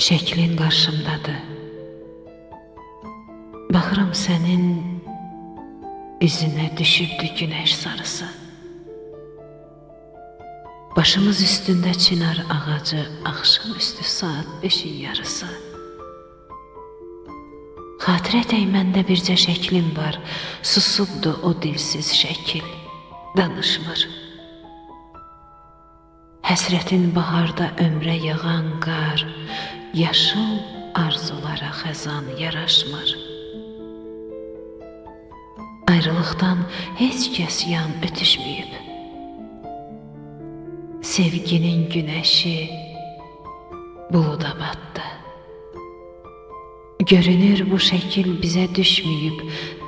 şəklin qarşımdadır. Baxıram sənin üzünə düşübdü günəş sarısı. Başımız üstündə çınar ağacı, axşamüstü saat 5-in yarısı. Xatirə dəyməndə bircə şəklim var. Susubdu o dilsiz şəkil. Danışmır. Həsrətin baharda ömrə yağan qar, yaşıl arzulara xəzan yaraşmır. Ayrılıqdan heç kəs yan ötüşməyib. Sevginin günəşi buluda batdı. Görünür bu şəkil bizə düşməyib,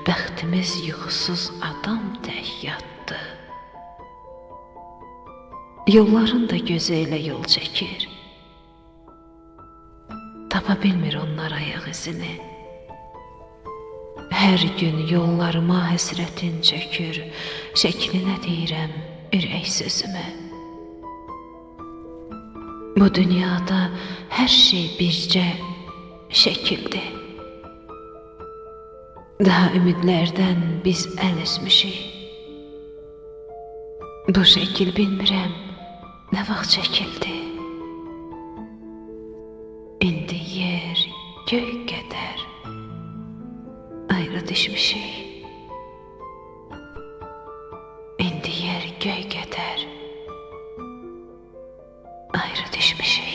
bəxtimiz yuxusuz adam tək yatdı. Yolların da gözü elə yol çəkir. Tapa bilmir onlar ayaq izini. Hər gün yollarıma həsrətin çökür, şəklinə deyirəm ürək sözümü. Bu dünyada hər şey bircə şəkildir. Daha ümidlərdən biz əl üzmüşük. Bu şəkil bilmirəm nə vaxt çəkildi. gök eder ayrı düşmüşük. Şey. İndi yer gök eder ayrı düşmüşük. Şey.